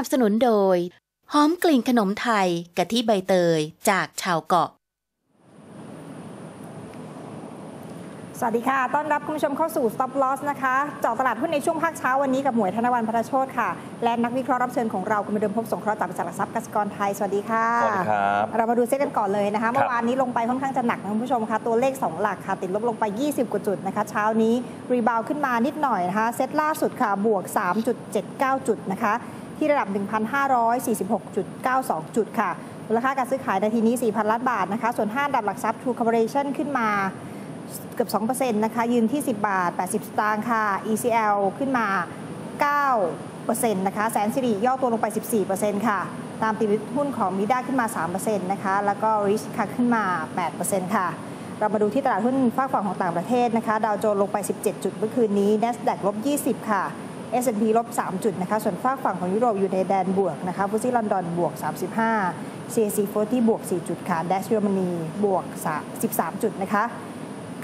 นับสนุนโดย หอมกลิ่นขนมไทยกะทิใบเตยจากชาวเกาะสวัสดีค่ะ ต้อนรับคุณผู้ชมเข้าสู่ Stop Loss นะคะ เจาะตลาดหุ้นในช่วงภาคเช้าวันนี้กับหมวยธนวันพัทโชตค่ะ และนักวิเคราะห์รับเชิญของเราคุณมาเดิมพบสงเคราะห์จากบริษัทหลักทรัพย์กสิกรไทย สวัสดีค่ะ สวัสดีครับ เรามาดูเซ็ตกันก่อนเลยนะคะ เมื่อวานนี้ลงไปค่อนข้างจะหนักนะคุณผู้ชมคะตัวเลข 2 หลักค่ะ ติดลบลงไป 20 กว่าจุดนะคะ เช้านี้รีบาวขึ้นมานิดหน่อยนะคะ เซ็ตล่าสุดค่ะ บวก 3.79 จุดนะคะ ที่ระดับ 1,546.92 จุดค่ะมูลค่าการซื้อขายในทีนี้ 4,000 ล้านบาทนะคะ ส่วน5อันดับหลักทรัพย์ True Corporation ขึ้นมาเกือบ2%นะคะ ยืนที่ 10 บาท 80 สตางค์ค่ะ ECL ขึ้นมา 9%นะคะแสนสิริย่อตัวลงไป 14%ค่ะ ตามติดหุ้นของมิด้าขึ้นมา 3%นะคะ แล้วก็ริชค่ะขึ้นมา 8%ค่ะ เรามาดูที่ตลาดหุ้นฝากฝั่งของต่างประเทศนะคะ ดาวโจนส์ลงไป 17 จุดเมื่อคืนนี้ NASDAQ ลบ 20 ค่ะ S&P ลบ 3 จุดนะคะ ส่วนฝากฝั่งของยุโรปอยู่ในแดนบวกนะคะฟุตซี่ลอนดอนบวก 35 CAC 40บวก 4 จุดค่ะดัชเยอรมนีบวก 13 จุดนะคะ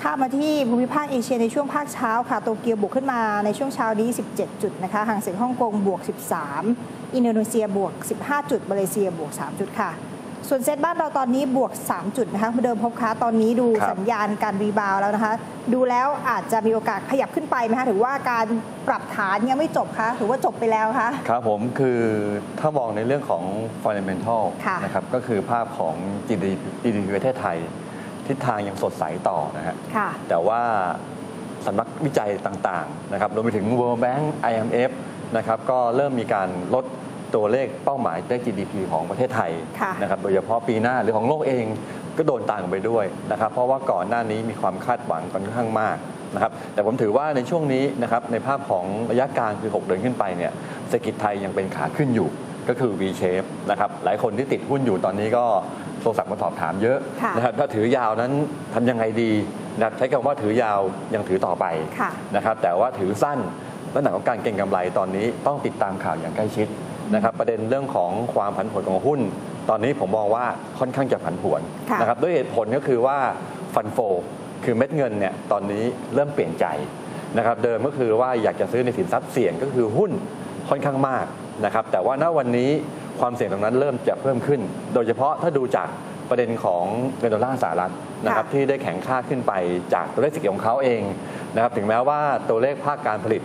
ข้ามาที่ภูมิภาคเอเชียในช่วงภาคเช้าค่ะโตเกียวบวกขึ้นมาในช่วงเช้านี้ 17 จุดนะคะห่างเสียงฮ่องกงบวก 13 อินโดนีเซียบวก 15 จุดมาเลเซียบวก 3 จุดค่ะ ส่วนเซ็ตบ้านเราตอนนี้บวก 3 จุดนะคะคุณเดิมพบค้าตอนนี้ดูครับสัญญาณการรีบาวด์แล้วนะคะ ดูแล้วอาจจะมีโอกาสขยับขึ้นไปไหมคะถือว่าการปรับฐานยังไม่จบคะถือว่าจบไปแล้วคะครับผมคือถ้ามองในเรื่องของ fundamental ค่ะนะครับก็คือภาพของ GDP GDP ประเทศไทย ทิศทางยังสดใสต่อนะฮะค่ะแต่ว่าสำนักวิจัยต่างๆนะครับรวมไปถึง World Bank IMF นะครับก็เริ่มมีการลด ตัวเลขเป้าหมายเลข GDP ของประเทศไทยค่ะนะครับโดยเฉพาะปีหน้าหรือของโลกเองก็โดนต่างไปด้วยนะครับ เพราะว่าก่อนหน้านี้มีความคาดหวังค่อนข้างมากนะครับแต่ผมถือว่าในช่วงนี้นะครับในภาพของระยะกลางคือ 6 เดือนขึ้นไปเนี่ยเศรษฐกิจไทยยังเป็นขาขึ้นอยู่ก็คือ V shape นะครับหลายคนที่ติดหุ้นอยู่ตอนนี้ก็โทรศัพท์มาสอบถามเยอะค่ะนะครับถ้าถือยาวนั้นทำยังไงดีนะครับใช้คำว่าถือยาวยังถือต่อไปค่ะนะครับแต่ว่าถือสั้นลักษณะของการเก็งกำไรตอนนี้ต้องติดตามข่าวอย่างใกล้ชิด นะครับประเด็นเรื่องของความผันผวนของหุ้น ตอนนี้ผมมองว่าค่อนข้างจะผันผวนค่ะนะครับด้วยเหตุผลก็คือว่าฟันโฟคือเม็ดเงินเนี่ยตอนนี้เริ่มเปลี่ยนใจนะครับเดิมก็คือว่าอยากจะซื้อในสินทรัพย์เสี่ยงก็คือหุ้นค่อนข้างมากนะครับแต่ว่าณวันนี้ความเสี่ยงตรงนั้นเริ่มจะเพิ่มขึ้น โดยเฉพาะถ้าดูจากประเด็นของเงินดอลลาร์สหรัฐนะครับค่ะที่ได้แข็งค่าขึ้นไปจากตัวเลขเศรษฐกิจของเขาเองนะครับถึงแม้ว่าตัวเลขภาคการผลิต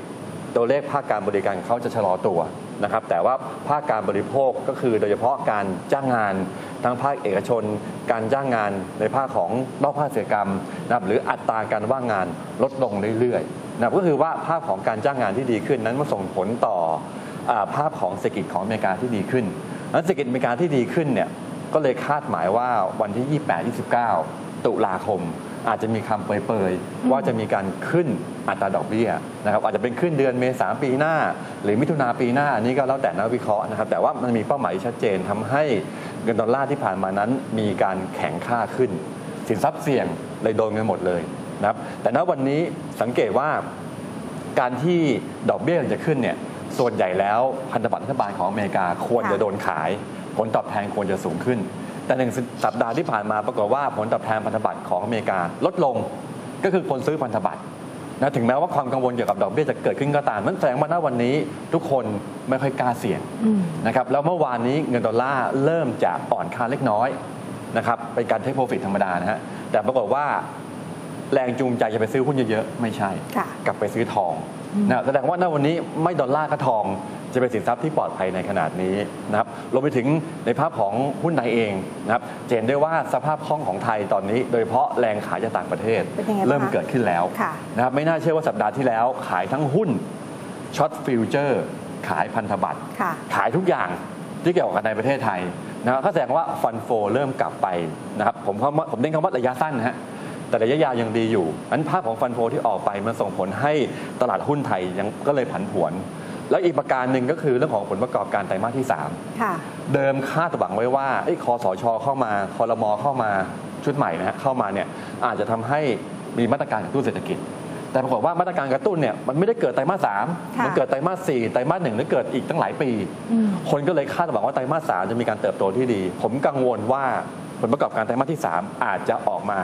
ตัวเลขภาคการบริการเขาจะชะลอตัว นะครับแต่ว่าภาคการบริโภคก็คือโดยเฉพาะการจ้างงานทั้งภาคเอกชน การจ้างงานในภาคของนอกภาคเกษตรกรรมนะครับหรืออัตราการว่างงานลดลงเรื่อยๆนะก็คือว่าภาพของการจ้างงานที่ดีขึ้นนั้นมันส่งผลต่ออภาพของเศรษฐกิจของอเมริกาที่ดีขึ้นนั้นเศรษฐกิจอเมริกาที่ดีขึ้นเนี่ยก็เลยคาดหมายว่าวันที่ 28-29 ตุลาคม อาจจะมีคำเปรยๆว่าจะมีการขึ้นอัตราดอกเบี้ยนะครับอาจจะเป็นขึ้นเดือนเมษาปีหน้า หรือมิถุนาปีหน้าอันนี้ก็แล้วแต่นักวิเคราะห์นะครับ แต่ว่ามันมีเป้าหมายที่ชัดเจนทำให้เงินดอลลาร์ที่ผ่านมานั้นมีการแข็งค่าขึ้น สินทรัพย์เสี่ยงเลยโดนกันหมดเลยนะครับแต่ณวันนี้สังเกตว่าการที่ดอกเบี้ยจะขึ้นเนี่ยส่วนใหญ่แล้วพันธบัตรรัฐบาลของอเมริกาควรจะโดนขาย ผลตอบแทนควรจะสูงขึ้น แต่หนึ่งสัปดาห์ที่ผ่านมาปรากฏว่าผลตอบแทนพันธบัตรของอเมริกาลดลงก็คือคนซื้อพันธบัตรนะถึงแม้ว่าความกังวลเกี่ยวกับดอกเบี้ยจะเกิดขึ้นก็ตามนั่นแสดงว่าณวันนี้ทุกคนไม่ค่อยกล้าเสี่ยงนะครับแล้วเมื่อวานนี้เงินดอลลาร์เริ่มจะอ่อนค่าเล็กน้อยนะครับเป็นการเทคโปรฟิตธรรมดานะฮะแต่ปรากฏว่าแรงจูงใจจะไปซื้อหุ้นเยอะๆ ไม่ใช่ กลับไปซื้อทอง นะแสดงว่าณวันนี้ไม่ดอลลาร์ก็ทองจะเป็นสินทรัพย์ที่ปลอดภัยในขนาดนี้นะครับรวมไปถึงในภาพของหุ้นไทยเองนะครับจะเห็นได้ว่าสภาพคล่องของไทยตอนนี้ โดยเฉพาะแรงขายจากต่างประเทศเป็นยังไงบ้างคะเริ่มเกิดขึ้นแล้วค่ะนะครับไม่น่าเชื่อว่าสัปดาห์ที่แล้วขายทั้งหุ้นช็อตฟิวเจอร์ขายพันธบัตรค่ะขายทุกอย่างที่เกี่ยวกับในประเทศไทยนะครับก็แสดงว่าฟันโฟเริ่มกลับไปนะครับผมคำว่าผมเน้นคำว่าระยะสั้นนะฮะ แต่ระยะยาวยังดีอยู่อันภาพของฟันโฟที่ออกไปมันส่งผลให้ตลาดหุ้นไทยยังก็เลยผันผวน แล้วอีกประการหนึ่งก็คือเรื่องของผลประกอบการไตรมาสที่3ค่ะเดิมคาดหวังไว้ว่าไอ้คอสชเข้ามาคอรมอเข้ามาชุดใหม่นะฮะเข้ามาเนี่ยอาจจะทำให้มีมาตรการกระตุ้นเศรษฐกิจ แต่ปรากฏว่ามาตรการกระตุ้นเนี่ยมันไม่ได้เกิดไตรมาสสามค่ะมัเกิดไตรมาสสี่ไตรมาสหนึ่งหรือเกิดอีกตั้งหลายปีอืมคนก็เลยคาดหวังว่าไตรมาสสามจะมีการเติบโตที่ดี ผมกังวลว่า ผลประกอบการไตรมาสที่ 3 อาจจะออกมา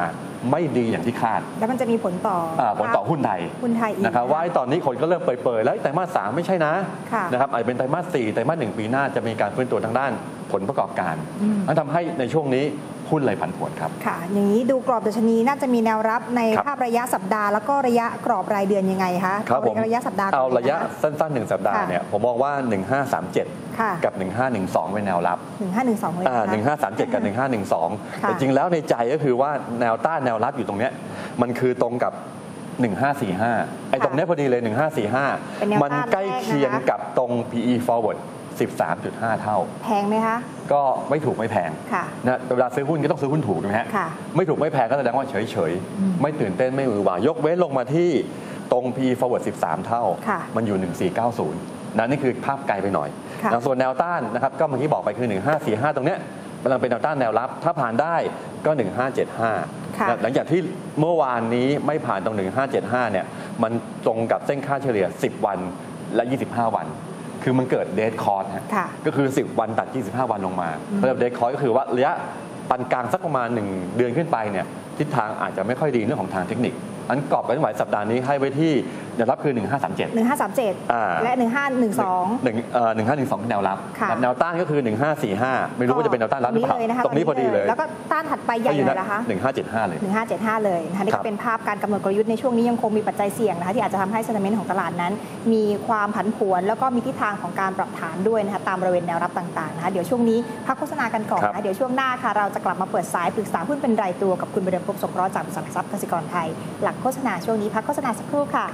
ไม่ดีอย่างที่คาดแล้วมันจะมีผลต่ออาผลต่อหุ้นไทยหุ้นไทยอีกนะครับว่าไอ้ตอนนี้คนก็เริ่มเปิดๆแล้วไตรมาสสามไม่ใช่นะค่ะนะครับอาจจะเป็นไตรมาสสี่ไตรมาสหนึ่งปีหน้าจะมีการฟื้นตัวทางด้านผลประกอบการอืมนั่นทำให้ในช่วงนี้ หุ้นเลยผันผวนครับ ค่ะ อย่างนี้ดูกรอบดัชนีน่าจะมีแนวรับในครับภาพระยะสัปดาห์ แล้วก็ระยะกรอบรายเดือนยังไงคะครับผมเาระยะสัปดาห์ก่นเอาลระยะนสั้นๆ1สัปดาห์ค่ะเนี่ยผมมองว่า 1537ค่ะกับ 1512 เป็นแนวรับหนึ่งห้าหนึ่งสองเลยอ่านะคะ1537 กับ 1512ค่ะแต่จริงแล้วในใจก็คือว่าแนวต้านแนวรับอยู่ตรงเนี้ยมันคือตรงกับ1545 ไอ้ตรงเนี้ยพอดีเลยเป็นแนว1545 มันต้านใกล้เคียงแรกนะคะกับตรง PE forward 13.5 เท่า แพงไหมคะ ก็ไม่ถูกไม่แพงค่ะ นะเวลาซื้อหุ้นก็ต้องซื้อหุ้นถูกถูกไหมฮะค่ะไม่ถูกไม่แพงก็แสดงว่าเฉยเฉยๆอืมไม่ตื่นเต้นไม่มือหวายกเว้นลงมาที่ตรง P forward 13 เท่า ค่ะ มันอยู่ 1490 นะนี่คือภาพไกลไปหน่อยค่ะ นะส่วนแนวต้านนะครับก็เมื่อกี้บอกไปคือ 1545 ตรงเนี้ยกำลังเป็นแนวต้านแนวรับ ถ้าผ่านได้ก็ 1575ค่ะนะหลังจากที่เมื่อวานนี้ไม่ผ่านตรง 1575 เนี่ยมันตรงกับเส้นค่าเฉลี่ย 10 วันและ 25 วัน คือมันเกิดเดทคอร์สฮะค่ะ ก็คือ 10 วันตัด 25 วันลงมาอืมเรียกเดทคอยก็คือว่าระยะปานกลางสักประมาณ 1 เดือนขึ้นไปเนี่ยทิศทางอาจจะไม่ค่อยดีเรื่องของทางเทคนิคอันกรอบการไหวสัปดาห์นี้ให้ไว้ที่ แนวรับคือ 1537หนึ่งห้าสามเจ็ดอ่าและหนึ่งห้าหนึ่งสองหนึ่งเอ่อหนึ่งห้าหนึ่งสองแนวรับค่ะ แนวต้านก็คือ 1545 ไม่รู้ว่าจะเป็นแนวต้านรับหรือเปล่าเลยนะคะตรงนี้พอดีเลยแล้วก็ต้านถัดไปใหญ่เลยนะคะหนึ่งห้าเจ็ดห้าเลย 1575 เลยนะคะนี่ครัก็บเป็นภาพการกำหนดกลยุทธ์ในช่วงนี้ยังคงมีปัจจัยเสี่ยงนะคะที่อาจจะทำให้ sentiment ของตลาดนั้น มีความผันผวน แล้วก็มีทิศทางของการปรับฐานด้วยนะคะตามบริเวณแนวรับต่างๆนะคะเดี๋ยวช่วงนี้พักโฆษณากันก่อนครับนะคะเดี๋ยวช่วงหน้าค่ะเราจะกลับมาเปิดสายปรึกษาหุ้นเป็นรายตัวกับคุณบดินทร์ภพสงเคราะห์จากบริษัทหลักทรัพย์กสิกรไทย หลังโฆษณาช่วงนี้พักโฆษณาสักครู่ค่ะ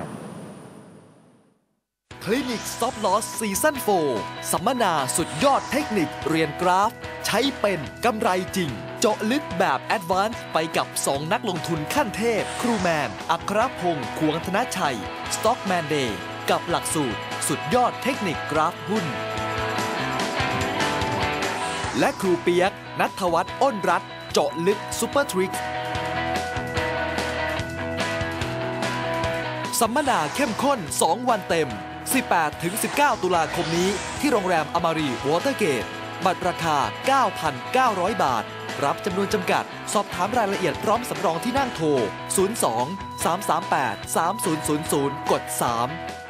คลินิก Stop Loss ซีซั่น4สัมมนาสุดยอดเทคนิคเรียนกราฟ ใช้เป็นกำไรจริง เจาะลึกแบบแอดวานซ์ไปกับ 2 นักลงทุนขั้นเทพ ครูแมน อัครพงศ์ควงธนชัย Stockman Day กับหลักสูตร สุดยอดเทคนิคกราฟหุ้น และครูเปียก นัทวัฒน์อ้นรัตเจาะลึกซูเปอร์ทริกสัมมนาเข้มข้น 2 วันเต็ม 18-19 ตุลาคมนี้ที่โรงแรมอมารีวอเตอร์เกต บัตรราคา 9,900 บาท รับจำนวนจำกัด สอบถามรายละเอียดพร้อมสำรองที่นั่งโทร 02 338 3000 กด 3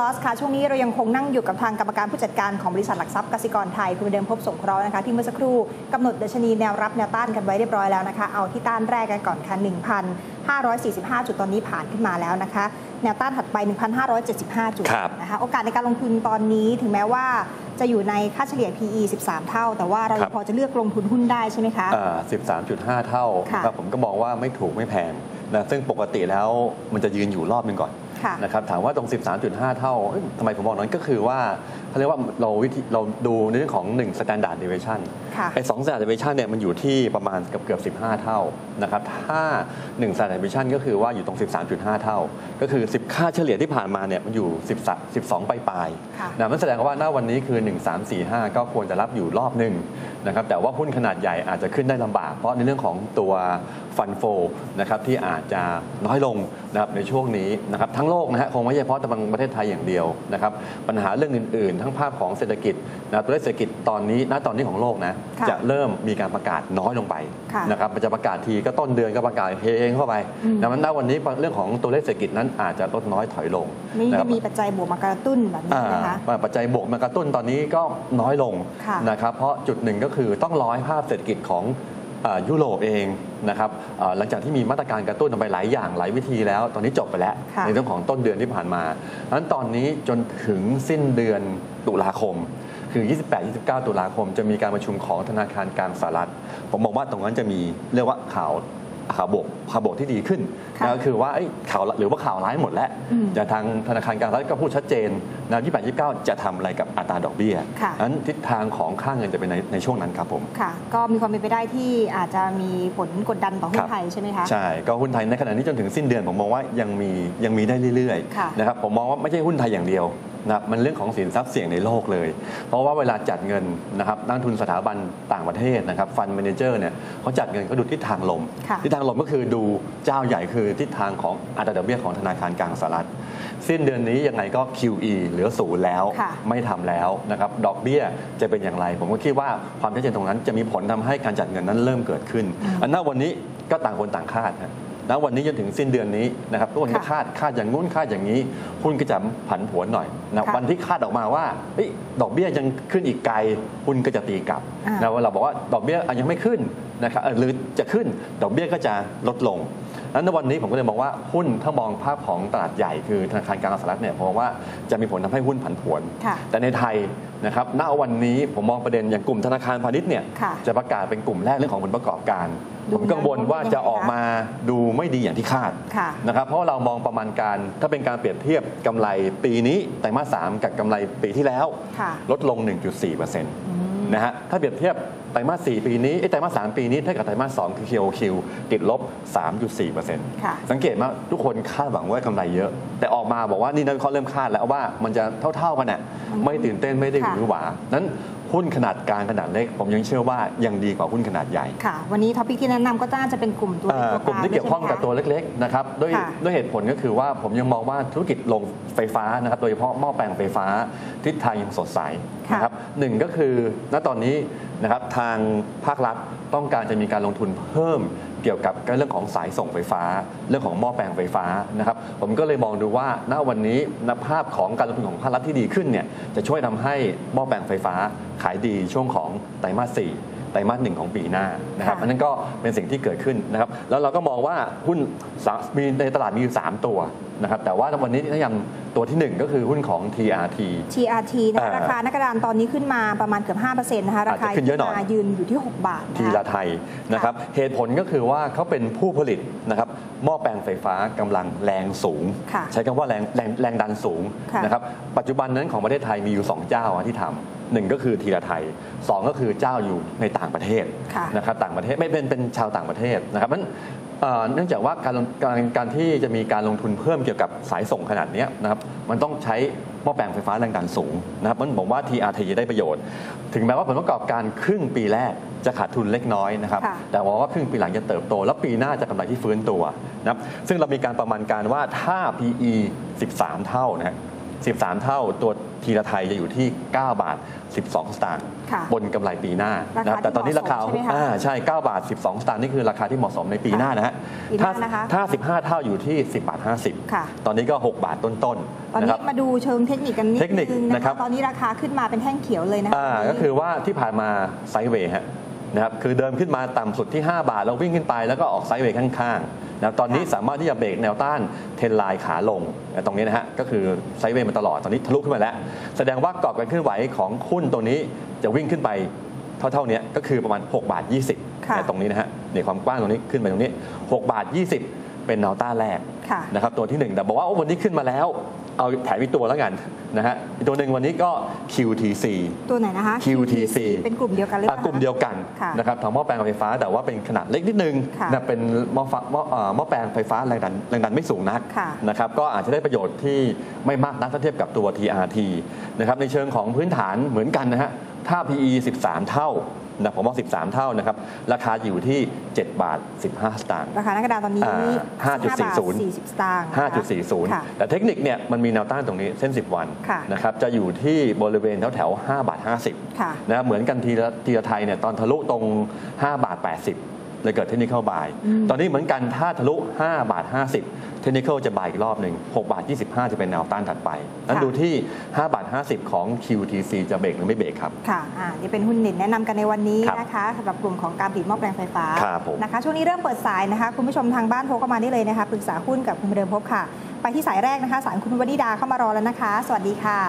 Loss ค่ะ ช่วงนี้เรายังคงนั่งอยู่กับทางกรรมการผู้จัดการของบริษัทหลักทรัพย์กสิกรไทย คุณเดิมพบสงเคราะห์นะคะ ที่เมื่อสักครู่กำหนดดัชนีแนวรับแนวต้านกันไว้เรียบร้อยแล้วนะคะ เอาที่ต้านแรกกันก่อนค่ะ 1,545 จุดตอนนี้ผ่านขึ้นมาแล้วนะคะ แนวต้านถัดไป 1,575 จุดครับนะคะโอกาสในการลงทุนตอนนี้ถึงแม้ว่าจะอยู่ในค่าเฉลี่ย PE 13 เท่า แต่ว่าเราครับพอจะเลือกลงทุนหุ้นได้ใช่ไหมคะอ่า13.5 เท่าค่ะครับผมก็มองว่าไม่ถูกไม่แพงนะซึ่งปกติแล้วมันจะยืนอยู่รอบหนึงก่อน ค่ะนะครับถามว่าตรง 13.5 เท่าเอ้ยทำไมผมบอกนั้นก็คือว่าเขาเรียกว่าเราวิธีเราดูในเรื่องของ1 standard deviation ค่ะ ไอ้สอง standard deviation เนี่ยมันอยู่ที่ประมาณเกือบเกือบ 15 เท่านะครับถ้า1 standard deviation ก็คือว่าอยู่ตรง 13.5 เท่า ก็คือ 10 ค่าเฉลี่ยที่ผ่านมาเนี่ยมันอยู่10 12ปลายปลายๆค่ะ นะนั่นแสดงว่าหน้าวันนี้คือ 1345 ก็ควรจะรับอยู่รอบหนึ่ง นะครับแต่ว่าหุ้นขนาดใหญ่อาจจะขึ้นได้ลำบาก เพราะในเรื่องของตัวฟันโฟนะครับที่อาจจะน้อยลงนะครับในช่วงนี้นะครับทั้งโลกนะฮะคงไม่ใช่เฉพาะแต่ประเทศไทยอย่างเดียวนะครับปัญหาเรื่องอื่นๆ ทั้งภาพของเศรษฐกิจนะตัวเลขเศรษฐกิจตอนนี้ณตอนนี้ของโลกนะค่ะจะเริ่มมีการประกาศน้อยลงไปค่ะนะครับมันจะประกาศทีก็ต้นเดือนก็ประกาศเฮงเข้าไปอืมดังนั้นณวันนี้เรื่องของตัวเลขเศรษฐกิจนั้นอาจจะลดน้อยถอยลงนี่นะคจะรับมีปัจจัยบวกมากระตุ้นแบบนี้นะคะอ่าปัจจัยบวกมากระตุ้นตอนนี้ก็น้อยลงค่ะนะครับเพราะจุดหนึ่งก็คือต้องรอให้ภาพเศรษฐกิจของอ่ายุโรปเองนะครับอ่าหลังจากที่มีมาตรการกระตุ้นออกไปหลายอย่างหลายวิธีแล้ว ตอนนี้จบไปแล้วค่ะในเรื่องของต้นเดือนที่ผ่านมาดังนั้นตอนนี้จนถึงสิ้นเดือนตุลาคม คือ 28-29 ตุลาคม จะมีการประชุมของธนาคารกลางสหรัฐ ผมบอกว่าตรงนั้นจะมีเรียกว่าข่าว ข่าวบวกข่าวบวกที่ดีขึ้นค่ะนะก็คือว่าเอ้ยข่าวหรือว่าข่าวร้ายหมดแล้วอืมแต่ทางธนาคารกลางสหรัฐก็พูดชัดเจนนะยี่แปดยี่เก้าจะทำอะไรกับอัตราดอกเบี้ยค่ะนั้นทิศทางของค่าเงินจะเป็นในในช่วงนั้นครับผมค่ะก็มีความเป็นไปได้ที่อาจจะมีผลกดดันต่อหุ้ครันบไทยใช่ไหมคะใช่ก็หุ้นไทยในขณะนี้จนถึงสิ้นเดือนผมมองว่ายังมียังมีได้เรื่อยค่ะๆนะครับผมมองว่าไม่ใช่หุ้นไทยอย่างเดียว นะครับมันเรื่องของสินทรัพย์เสี่ยงในโลกเลย เพราะว่าเวลาจัดเงินนะครับนักทุนสถาบันต่างประเทศนะครับฟันเมนเจอร์เนี่ยเขาจัดเงินก็ดูทิศทางลมค่ะทิศทางลมก็คือดูเจ้าใหญ่คือทิศทางของอัตราดอกเบี้ยของธนาคารกลางสหรัฐ สิ้นเดือนนี้ยังไงก็ QE เหลือศูนย์แล้วค่ะไม่ทำแล้วนะครับดอกเบี้ยจะเป็นอย่างไร ผมก็คิดว่าความชัดเจนตรงนั้นจะมีผลทำให้การจัดเงินนั้นเริ่มเกิดขึ้น อันนั้นวันนี้ก็ต่างคนต่างคาดฮะ ณวันนี้จนถึงสิ้นเดือนนี้นะครับทุกคนก็ค่ะคาดคาดอย่างงู้นคาดอย่างนี้หุ้นก็จะผันผวนหน่อยนะค่ะวันที่คาดออกมาว่าเฮ้ยดอกเบี้ยยังขึ้นอีกไกลหุ้นก็จะตีกลับอ่านะว่าเราบอกว่าดอกเบี้ยอะยังไม่ขึ้นนะครับเอ่อหรือจะขึ้นดอกเบี้ยก็จะลดลง นั้นในวันนี้ผมก็เลยมองว่าหุ้นถ้ามองภาพของตลาดใหญ่คือธนาคารกลางสหรัฐเนี่ยผมว่าจะมีผลทำให้หุ้นผันผวนค่ะแต่ในไทยนะครับณวันนี้ผมมองประเด็นอย่างกลุ่มธนาคารพาณิชย์เนี่ยค่ะจะประกาศเป็นกลุ่มแรกเรื่องของผลประกอบการดูผมกังวลว่าจะออกมาดูไม่ดีอย่างที่คาดค่ะนะครับเพราะเรามองประมาณการถ้าเป็นการเปรียบเทียบกำไรปีนี้ไตรมาสสามกับกำไรปีที่แล้วค่ะลดลง 1.4%นะฮะถ้าเปรียบเทียบ ไตรมาส 4 ปีนี้เอ้ยไตรมาส 3 ปีนี้เท่ากับไตรมาส 2 คือ QOQ ติดลบ 3.4%ค่ะสังเกตว่าทุกคนคาดหวังว่ากำไรเยอะ แต่ออกมาบอกว่านี่นักวิเคราะห์เริ่มคาดแล้วว่ามันจะเท่าๆกันน่ะไม่ตื่นเต้นไม่ได้หค่ะวือหวานั้นหุ้นขนาดกลางขนาดเล็ก ผมยังเชื่อว่ายังดีกว่าหุ้นขนาดใหญ่ ค่ะ วันนี้ท็อปิกที่แนะนำก็น่าจะเป็นกลุ่มตัวเอ่เล็กอตัวกลุ่มที่เกี่ยวข้องกับตัวใช่ไหมคะเล็กๆนะครับด้วยค่ะด้วยเหตุผลก็คือว่าผมยังมองว่าธุรกิจลงไฟฟ้านะครับโดยเฉพาะหม้อแปลงไฟฟ้าทิศทางยังสดใสค่ะนะครับหนึ่งก็คือณตอนนี้นะครับทางภาครัฐต้องการจะมีการลงทุนเพิ่ม เกี่ยวกับเรื่องของสายส่งไฟฟ้า เรื่องของหม้อแปลงไฟฟ้านะครับ ผมก็เลยมองดูว่าณวันนี้นภาพของการลงทุนของภาครัฐที่ดีขึ้นเนี่ยจะช่วยทำให้หม้อแปลงไฟฟ้าขายดีช่วงของไตรมาสสี่ ไตรมาสหนึ่งของปีหน้านะครับค่ะ อันนั้นก็เป็นสิ่งที่เกิดขึ้นนะครับ แล้วเราก็มองว่าหุ้นสามมีในตลาดมีอยู่3ตัวนะครับ แต่ว่าวันนี้ที่นำตัวทีหนึ่1ก็คือหุ้นของ TRT TRT นะเอ่คะอราคาหนักกระดานตอนนี้ขึ้นมาประมาณเกือบ5%นะคะราคาอาจจะขึ้นเยอะหน่อยมายืนอยู่ที่ 6 บาทนะทีคะ ละไทยนะครับ เหตุผลก็คือว่าเขาเป็นผู้ผลิตนะครับหม้อแปลงไฟฟ้ากำลังแรงสูง ค่ะใช้คำว่าแรงแรงแรงดันสูงค่ะนะครับ ปัจจุบันนั้นของประเทศไทยมีอยู่ 2 เจ้าอะที่ทำ หนึ่งก็คือทีละไทยสองก็คือเจ้าอยู่ในต่างประเทศค่ะนะครับต่างประเทศไม่เป็นเป็นชาวต่างประเทศนะครับนั้นเอ่อเนื่องจากว่าการลงการการที่จะมีการลงทุนเพิ่มเกี่ยวกับสายส่งขนาดเนี้ยนะครับมันต้องใช้หม้อแปลงไฟฟ้าแรงดันสูงนะครับมันบอกว่า TRT จะได้ประโยชน์ ถึงแม้ว่าผลประกอบการครึ่งปีแรกจะขาดทุนเล็กน้อยนะครับค่ะแต่มองว่าครึ่งปีหลังจะเติบโต แล้วปีหน้าจะกำไรที่ฟื้นตัวนะครับซึ่งเรามีการประมาณการว่าถ้า PE 13 เท่านะฮะ 13 เท่าตัวทีละไทยจะอยู่ที่ 9 บาท 12 สตางค์ค่ะบนกำไรปีหน้าราคานะครับแต่ตอนนี้ราคาที่เหมาะสมใช่ไหมคะอ่าใช่ 9 บาท 12 สตางค์นี่คือราคาที่เหมาะสมในปีหน้านะฮะปีหถ้าน้านะคะถ้า 15 เท่าอยู่ที่ 10 บาท 50ค่ะตอนนี้ก็ 6 บาทต้นตอนๆนะนี้ครับมาดูเชิงเทคนิคกันนิดเทคนิคนึงนะนะครัคะบตอนนี้ราคาขึ้นมาเป็นแท่งเขียวเลยนะคะอ่าก็คือว่าที่ผ่านมาไซด์เวย์ฮะนะครับคือเดินขึ้นมาต่ำสุดที่ 5 บาทแล้ววิ่งขึ้นไปแล้วก็ออกไซด์เวย์ข้างๆ นะครับตอนนี้สามารถที่จะเบรกแนวต้านเทรนไลน์ขาลงตรงนี้นะฮะก็คือไซด์เวย์มาตลอดตอนนี้ทะลุขึ้นมาแล้ว แสดงว่ากรอบการเคลื่อนไหวของหุ้นตัวนี้จะวิ่งขึ้นไปเท่าๆเนี้ยก็คือประมาณ 6 บาท 20ค่ะเนี่ยตรงนี้นะฮะในความกว้างตรงนี้ขึ้นไปตรงนี้ 6 บาท 20 เป็นแนวต้านแรกค่ะนะครับตัวที่1แต่บอกว่าโอ้วันนี้ขึ้นมาแล้ว เอาแถมอีกตัวแล้วกันนะฮะอีกตัวหนึ่งวันนี้ก็ QTC ตัวไหนนะคะ QTC เป็นกลุ่มเดียวกันหรือเปอะล่ากลุ่มเดียวกันค่ะนะครับทำหม้อแปลงไฟฟ้าแต่ว่าเป็นขนาดเล็กนิดนึงค่ะนะเป็นหม้อฟ้าหม้อเอ่อหม้อแปลงไฟฟ้าแรงดันแรงดันไม่สูงนักค่ะนะครับก็อาจจะได้ประโยชน์ที่ไม่มากนักถ้าเทียบกับตัว TRT นะครับในเชิงของพื้นฐานเหมือนกันนะฮะถ้า PE 13 เท่า นะผมว่า13 เท่านะครับ ราคาอยู่ที่ 7 บาท 15 สตางค์ราคาหนักกระดานตอนนี้อ่า5.40บาท40 สตางค์นะคะค่ะ5.40 แต่เทคนิคเนี่ยมันมีแนวต้านตรงนี้เส้น 10 วันค่ะนะครับจะอยู่ที่บริเวณแถวแถวๆ5บาท 50ค่ะนะครับเหมือนกันทีละทีละไทยเนี่ยตอนทะลุตรง 5 บาท 80เลยเกิดเทคนิคเข้าบายอืมตอนนี้เหมือนกันถ้าทะลุ 5 บาท 50 เทคนิคจะบายอีกรอบหนึ่ง6บาท 25 จะเป็นแนวต้านถัดไปนั้นดูที่ 5 บาท 50 ของ QTC จะเบรกหรือไม่เบรกครับ ค่ะอ่านี่เป็นหุ้นเด่นแนะนำกันในวันนี้ครับนะคะสำหรับกลุ่มของการผลิตหม้อแปลงไฟฟ้าครับผมนะคะ ช่วงนี้เริ่มเปิดสายนะคะ คุณผู้ชมทางบ้านโทรเข้ามาได้เลยนะคะปรึกษาหุ้นกับคุณเดิมพบค่ะ ไปที่สายแรกนะคะ สายคุณวนิดาเข้ามารอแล้วนะคะ สวัสดีค่ะ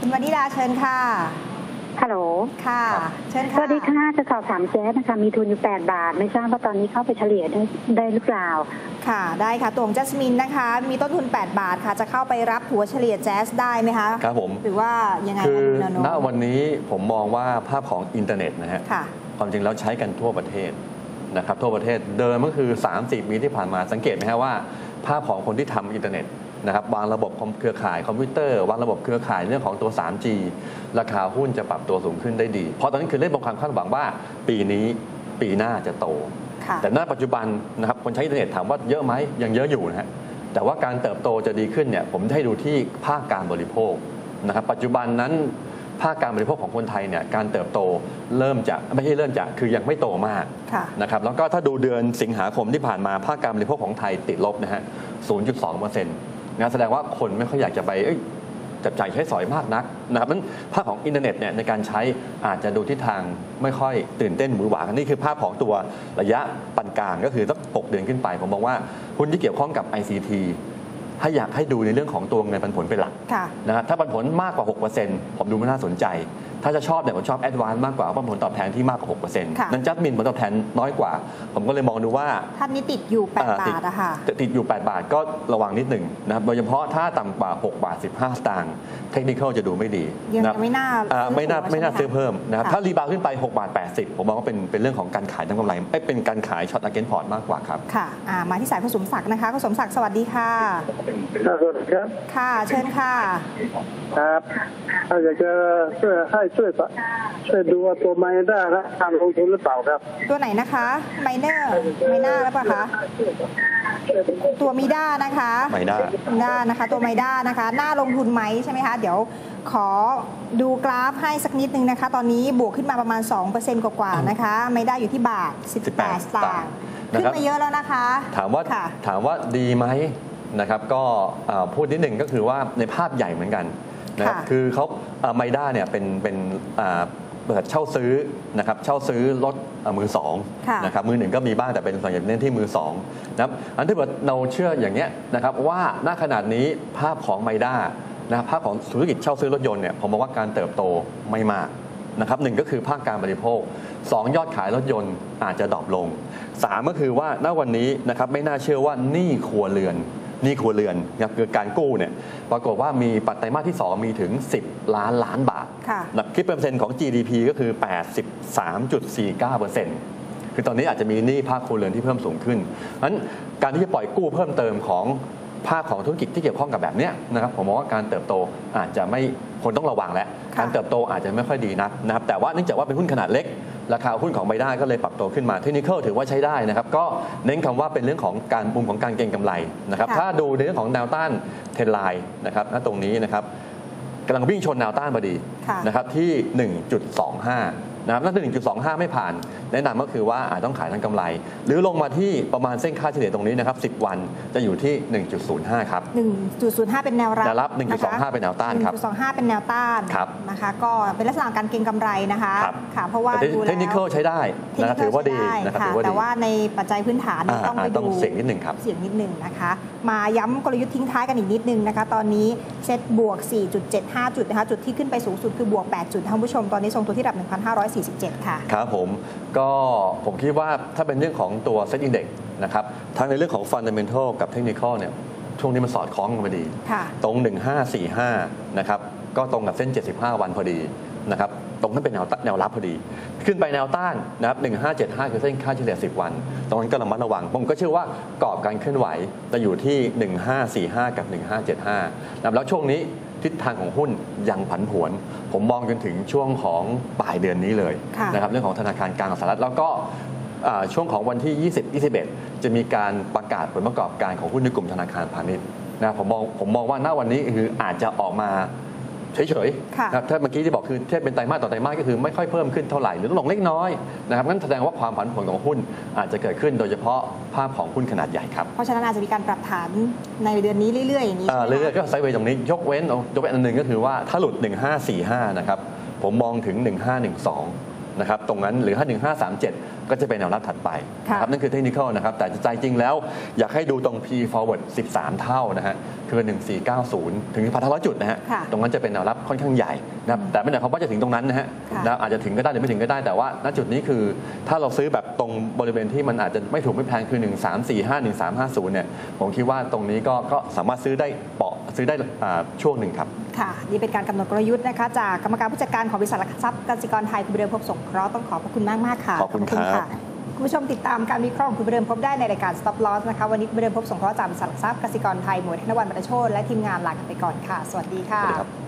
คุณวนิดาเชิญค่ะ ฮัลโหล ค่ะครับเชิญสค่ะวัสดีค่ะ จะสอบถามแจ๊สนะคะ มีทุนอยู่ 8 บาท ไม่ทราบว่าตอนนี้เข้าไปเฉลี่ยได้ได้หรือเปล่า ค่ะ ได้ค่ะ ตัวของจัสมินนะคะ มีต้นทุน 8 บาทค่ะ จะเข้าไปรับหัวเฉลี่ยแจ๊สได้ไหมคะ ครับผม หรือว่ายังไงคือคะณโนณวันนี้ผมมองว่าภาพของอินเทอร์เน็ตนะฮะ ค่ะ ความจริงแล้วใช้กันทั่วประเทศนะครับ ทั่วประเทศ เดิมก็คือ 30 ปีที่ผ่านมา สังเกตไหมฮะว่า ภาพของคนที่ทำอินเทอร์เน็ต นะครับวางระบบคอมเครือข่ายคอมพิวเตอร์วางระบบเครือข่ายเรื่องของตัว 3G ราคาหุ้นจะปรับตัวสูงขึ้นได้ดี เพราะตอนนั้นคือเล่นบนความคาดหวังว่า ปีนี้ปีหน้าจะโตค่ะแต่ณปัจจุบันนะครับคนใช้อินเทอร์เน็ตถามว่าเยอะไหมยังเยอะอยู่นะฮะแต่ว่าการเติบโตจะดีขึ้นเนี่ยผมจะให้ดูที่ภาคการบริโภคนะครับปัจจุบันนั้นภาคการบริโภคของคนไทยเนี่ยการเติบโตเริ่มจากไม่ใช่เริ่มจากคือยังไม่โตมากค่ะนะครับแล้วก็ถ้าดูเดือนสิงหาคมที่ผ่านมาภาคการบริโภคของไทยติดลบนะฮะ 0.2%นะแสดงว่าคนไม่ค่อยอยากจะไปเอ้ยจับจ่ายใช้สอยมากนักนะครับนั้นภาพของอินเทอร์เน็ตเนี่ยในการใช้อาจจะดูทิศทางไม่ค่อยตื่นเต้นหมือหวานี่คือภาพของตัวระยะปานกลางก็คือสัก6เดือนขึ้นไป ผมมองว่าหุ้นที่เกี่ยวข้องกับ ICT ให้อยากให้ดูในเรื่องของตัวเงินปันผลเป็นหลักค่ะนะครับถ้าปันผลมากกว่า 6%ผมดูไม่น่าสนใจ ถ้าจะชอบเนี่ยผมชอบแอดวานซ์มากกว่าปันผลตอบแทนที่มากกว่า6%ค่ะนั้นจัดมินผลตอบแทนน้อยกว่า ผมก็เลยมองดูว่าท่านนี้ติดอยู่8อ่บาติดทอะค่ะติดอยู่ 8 บาทก็ระวังนิดหนึ่งนะครับโดยเฉพาะถ้าต่ำกว่า 6 บาท 15สตางค์เทคนิคจะดูไม่ดียังนะครับไม่น่าอ่าซื้อไม่น่าหัวไม่น่าใช่ไหมซื้อเพิ่มนะครับค่ะถ้ารีบาวด์ขึ้นไป6บาท80 ผมมองว่าเป็นเป็นเรื่องของการขายทำกำไรเอ้ยเป็นการขายช็อตอเกนพอร์ตมากกว่าครับค่ะอ่ามาที่สายคุณสมศักดิ์นะคะคุณสมศักดิ์สวัสดีค่ะครับสวัสดีครับค่ะเชิญค่ะครับถ้าอยากจะช่วยให้ช่วยช่วยดูว่าตัวไมด้าครับทางลงทุนหรือเปล่าครับ ตัวไหนนะคะไมเนอร์ไมน่าแล้วปะคะตัวมีด้านะคะไมด้ามีด้านะคะ ตัวไมด้านะคะน่าลงทุนไหมใช่ไหมคะ เดี๋ยวขอดูกราฟให้สักนิดนึงนะคะ ตอนนี้บวกขึ้นมาประมาณ 2%กว่าๆนะคะ ไมด้าอยู่ที่บาท 18 สตางค์นะขึ้นครับมาเยอะแล้วนะคะ ถามว่าค่ะถามว่าดีไหมนะครับ ก็อ่าพูดนิดหนึ่งก็คือว่าในภาพใหญ่เหมือนกัน นะครับค่ะคือเขาไมด้าเนี่ยเป็นเป็นอ่าเปิดเช่าซื้อนะครับเช่าซื้อรถอ่ามือสองค่ะนะครับมือหนึ่งก็มีบ้างแต่เป็นส่วนใหญ่เน้นที่มือสองนะครับอันที่เราเชื่ออย่างเนี้ยนะครับว่าณขนาดนี้ภาพของไมด้านะครับภาพของธุรกิจเช่าซื้อรถยนต์เนี่ยผมมองว่าการเติบโตไม่มากนะครับหนึ่งก็คือภาคการบริโภค2ยอดขายรถยนต์อาจจะดรอปลง3ก็คือว่าณวันนี้นะครับไม่น่าเชื่อว่าหนี้ครัวเรือน หนี้ครัวเรือนนะครับคือการกู้เนี่ยปรากฏว่ามีปัจจัยมาสที่ 2 มีถึง 10 ล้านล้านบาทค่ะนะคิดเป็นเปอร์เซ็นต์ของ GDP ก็คือ 83.49%คือตอนนี้อาจจะมีหนี้ภาคครัวเรือนที่เพิ่มสูงขึ้นเพราะฉะนั้นการที่จะปล่อยกู้เพิ่มเติมของภาคของธุรกิจที่เกี่ยวข้องกับแบบเนี้ยนะครับผมมองว่าการเติบโตอาจจะไม่คนต้องระวังแล้วค่ะการเติบโตอาจจะไม่ค่อยดีนักนะครับแต่ว่าเนื่องจากว่าเป็นหุ้นขนาดเล็ก ราคาหุ้นของไบด้าก็เลยปรับตัวขึ้นมาเทคนิคถือว่าใช้ได้นะครับ ก็เน้นคำว่าเป็นเรื่องของการมุมของการเก็งกำไรนะครับค่ะถ้าดูในเรื่องของแนวต้านเทรนไลน์นะครับณตรงนี้นะครับกำลังวิ่งชนแนวต้านพอดีค่ะนะครับที่ 1.25นะครับถ้า1.25 ไม่ผ่าน แนะนำก็คือว่าอาจต้องขายทางกำไร หรือลงมาที่ประมาณเส้นค่าเฉลี่ยตรงนี้นะครับ 10 วันจะอยู่ที่ 1.05 ครับ 1.05 เป็นแนวรับแนวรับ 1.25 เป็นแนวต้านครับ 1.25 เป็นแนวต้านครับ นะคะ ก็เป็นลักษณะการเก็งกำไรนะคะครับค่ะเพราะว่าแต่ดูแล้วเทคนิคใช้ได้นะครับถือว่าดีนะครับใช้ถือว่าได้แต่ดีว่าในปัจจัยพื้นฐานนี่อ่าต้องไปอ่าต้องดูเสี่ยงนิดหนึ่งครับเสียงนิดหนึ่งนะคะ มาย้ำกลยุทธ์ทิ้งท้ายกันอีกนิดนึงนะคะ ตอนนี้เซ็ตบวก 4.75 จุดนะคะจุดที่ขึ้นไปสูงสุดคือบวก 8 จุดท่านผู้ชมตอนนี้ทรงตัวที่ระดับ 1,547 ค่ะครับผมก็ผมคิดว่าถ้าเป็นเรื่องของตัวเซ็ตอินเด็กนะครับทั้งในเรื่องของฟันเดเมนทัลกับเทคนิคเนี่ยช่วงนี้มันสอดคล้องกันพอดีค่ะตรง 1545 นะครับ ก็ตรงกับเส้น 75 วันพอดีนะครับตรงนั้นเป็นแนวตแนวรับพอดี ขึ้นไปแนวต้านนะครับ1575 คือเส้นค่าเฉลี่ย 10 วัน ตรงนั้นก็ระมัดระวัง ผมก็เชื่อว่ากรอบการเคลื่อนไหวจะอยู่ที่ 1545 กับ 1575นะครับแล้วช่วงนี้ทิศทางของหุ้นยังผันผวน ผมมองจนถึงช่วงของปลายเดือนนี้เลยค่ะนะครับเรื่องของธนาคารกลางของสหรัฐแล้วก็อ่าช่วงของวันที่ 20 21 จะมีการประกาศผลประกอบการของหุ้นในกลุ่มธนาคารพาณิชย์นะผมมองผมมองว่าณวันนี้คืออาจจะออกมา เฉยค่ะๆนะครับถ้าเมื่อกี้ที่บอกคือเทียบเป็นไตรมาสต่อไตรมาสก็คือไม่ค่อยเพิ่มขึ้นเท่าไหร่หรือลดลงเล็กน้อยนะครับงั้นแสดงว่าความผันผวนของหุ้นอาจจะเกิดขึ้นโดยเฉพาะภาพของหุ้นขนาดใหญ่ครับ เพราะฉะนั้นอาจจะมีการปรับฐานในเดือนนี้เรื่อยๆอย่างนี้อ่าใช่ไหมเรื่อยคะๆก็ไซด์เวย์ตรงนี้ยกเว้นเอายกเว้นอันหนึ่งก็คือว่าถ้าหลุด 1545 นะครับผมมองถึง 1512 นะครับตรงนั้นหรือ 51537 ก็จะเป็นแนวรับถัดไปค่ะนะครับนั่นคือเทคนิคนะครับแต่ใจจริงแล้วอยากให้ดูตรง P forward 13 เท่านะฮะคือ 1490 ถึง1,500 จุดนะฮะค่ะตรงนั้นจะเป็นแนวรับค่อนข้างใหญ่นะครับแต่ไม่ได้ความว่าจะถึงตรงนั้นนะฮะค่ะนะอาจจะถึงก็ได้หรือไม่ถึงก็ได้แต่ว่าณจุดนี้คือถ้าเราซื้อแบบตรงบริเวณที่มันอาจจะไม่ถูกไม่แพงคือ 1345 1350เนี่ยผมคิดว่าตรงนี้ก็ก็สามารถซื้อได้เปาะ ซื้อได้อ่าช่วงหนึ่งครับ ค่ะ นี่เป็นการกำหนดกลยุทธ์นะคะ จากกรรมการผู้จัดการของบริษัทหลักทรัพย์กสิกรไทย คุณบุญเรืองพบสงเคราะห์ต้องขอบพระคุณมากมากๆค่ะ ขอบคุณครับะคุณผู้ชมติดตามการวิเคราะห์ของคุณบุญเรืองพบได้ในรายการ Stop Loss นะคะ วันนี้คุณบุญเรืองพบสงเคราะห์จากบริษัทหลักทรัพย์กสิกรไทยหมวยธนวันบรรณโชตและทีมงานลากันไปก่อนค่ะ สวัสดีค่ะ